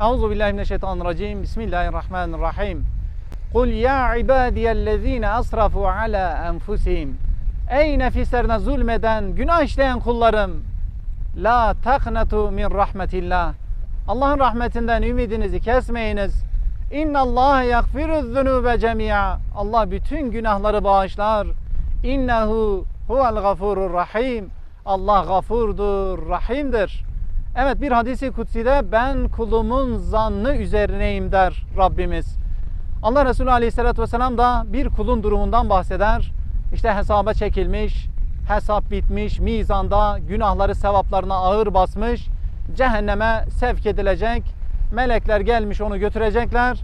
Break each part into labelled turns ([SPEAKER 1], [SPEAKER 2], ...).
[SPEAKER 1] Euzu billahi mineşşeytanirracim. Bismillahirrahmanirrahim. Kul ya ibadiyellezine asrafu ala enfusihim. Ey nefislerine zulmeden, günah işleyen kullarım. La taknatu min rahmetillah. Allah'ın rahmetinden ümidinizi kesmeyiniz. İnna Allah yagfiru zunube cemi'a. Allah bütün günahları bağışlar. İnnehu huvel gafurur rahim. Allah gafurdur, rahimdir. Evet bir hadisi kutside ben kulumun zannı üzerineyim der Rabbimiz. Allah Resulü Aleyhisselatü Vesselam da bir kulun durumundan bahseder. İşte hesaba çekilmiş, hesap bitmiş, mizanda günahları sevaplarına ağır basmış, cehenneme sevk edilecek. Melekler gelmiş onu götürecekler.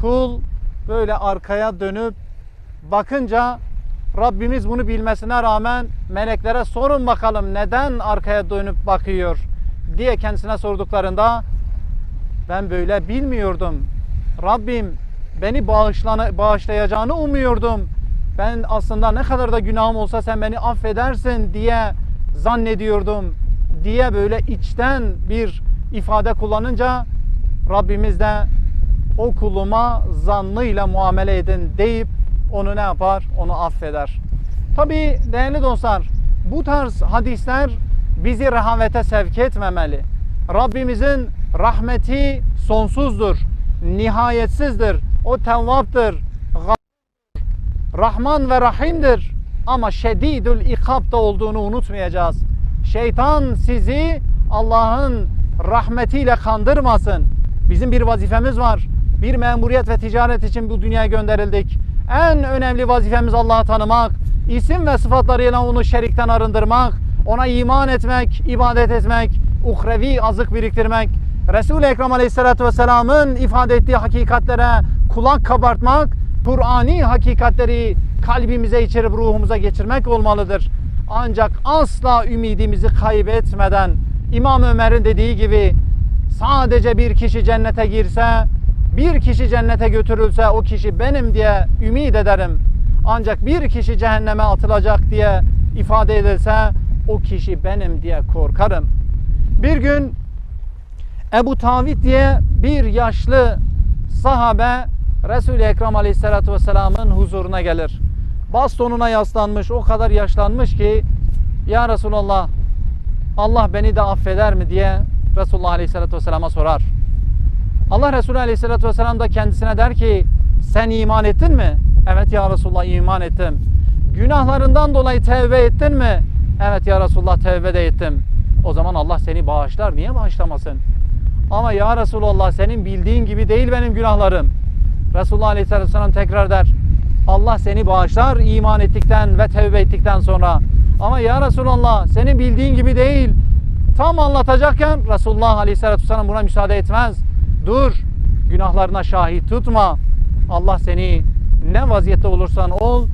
[SPEAKER 1] Kul böyle arkaya dönüp bakınca Rabbimiz bunu bilmesine rağmen meleklere sorun bakalım neden arkaya dönüp bakıyor diye kendisine sorduklarında ben böyle bilmiyordum. Rabbim beni bağışlayacağını umuyordum. Ben aslında ne kadar da günahım olsa sen beni affedersin diye zannediyordum diye böyle içten bir ifade kullanınca Rabbimiz de o kuluma zannıyla muamele edin deyip onu ne yapar? Onu affeder. Tabi değerli dostlar bu tarz hadisler bizi rehavete sevk etmemeli. Rabbimizin rahmeti sonsuzdur, nihayetsizdir. O tevvaptır, Rahman ve Rahim'dir. Ama şedidül ikab da olduğunu unutmayacağız. Şeytan sizi Allah'ın rahmetiyle kandırmasın. Bizim bir vazifemiz var. Bir memuriyet ve ticaret için bu dünyaya gönderildik. En önemli vazifemiz Allah'ı tanımak, isim ve sıfatlarıyla onu şerikten arındırmak, ona iman etmek, ibadet etmek, uhrevi azık biriktirmek, Resul-i Ekrem Aleyhisselatü Vesselam'ın ifade ettiği hakikatlere kulak kabartmak, Kur'ani hakikatleri kalbimize içirip ruhumuza geçirmek olmalıdır. Ancak asla ümidimizi kaybetmeden İmam Ömer'in dediği gibi sadece bir kişi cennete girse, bir kişi cennete götürülse o kişi benim diye ümit ederim. Ancak bir kişi cehenneme atılacak diye ifade edilse o kişi benim diye korkarım. Bir gün Ebu Tavit diye bir yaşlı sahabe Resul-i Ekrem Aleyhisselatü Vesselam'ın huzuruna gelir. Bastonuna yaslanmış, o kadar yaşlanmış ki Ya Resulallah Allah beni de affeder mi diye Resulullah Aleyhisselatü Vesselam'a sorar. Allah Resulü Aleyhisselatü Vesselam da kendisine der ki sen iman ettin mi? Evet ya Resulullah iman ettim. Günahlarından dolayı tevbe ettin mi? Evet ya Resulullah tevbe de ettim. O zaman Allah seni bağışlar. Niye bağışlamasın? Ama ya Resulullah senin bildiğin gibi değil benim günahlarım. Resulullah Aleyhisselatü Vesselam tekrar der. Allah seni bağışlar iman ettikten ve tevbe ettikten sonra. Ama ya Resulullah senin bildiğin gibi değil. Tam anlatacakken Resulullah Aleyhisselatü Vesselam buna müsaade etmez. Dur günahlarına şahit tutma. Allah seni ne vaziyette olursan ol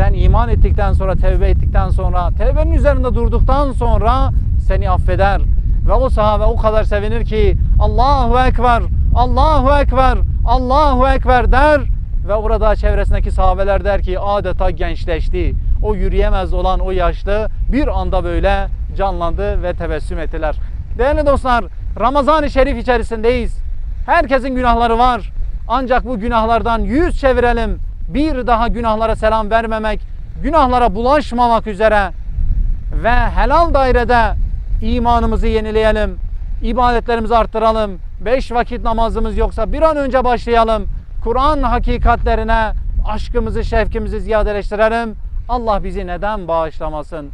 [SPEAKER 1] sen iman ettikten sonra tevbe ettikten sonra tevbenin üzerinde durduktan sonra seni affeder. Ve o sahabe o kadar sevinir ki Allahu Ekber, Allahu Ekber, Allahu Ekber der ve orada çevresindeki sahabeler der ki adeta gençleşti. O yürüyemez olan o yaşlı bir anda böyle canlandı ve tebessüm ettiler. Değerli dostlar Ramazan-ı Şerif içerisindeyiz. Herkesin günahları var. Ancak bu günahlardan yüz çevirelim. Bir daha günahlara selam vermemek, günahlara bulaşmamak üzere ve helal dairede imanımızı yenileyelim. ibadetlerimizi arttıralım. Beş vakit namazımız yoksa bir an önce başlayalım. Kur'an hakikatlerine aşkımızı, şevkimizi ziyadeleştirelim. Allah bizi neden bağışlamasın?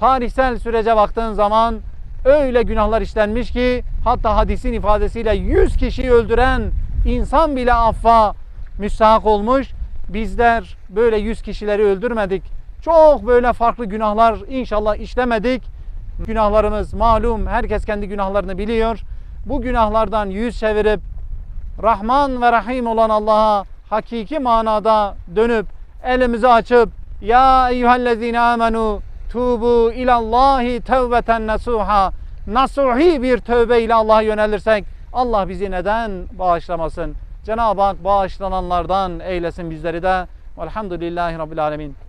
[SPEAKER 1] Tarihsel sürece baktığın zaman öyle günahlar işlenmiş ki hatta hadisin ifadesiyle 100 kişiyi öldüren insan bile affa müstahak olmuş. Bizler böyle 100 kişileri öldürmedik. Çok böyle farklı günahlar inşallah işlemedik. Günahlarımız malum herkes kendi günahlarını biliyor. Bu günahlardan yüz çevirip Rahman ve Rahim olan Allah'a hakiki manada dönüp elimizi açıp Ya eyyühellezine amenu tubu ilallahi tevbeten nasuha nasuhi bir tövbe ile Allah'a yönelirsek Allah bizi neden bağışlamasın? Cenab-ı Hak bağışlananlardan eylesin bizleri de. Velhamdülillahi Rabbil Alemin.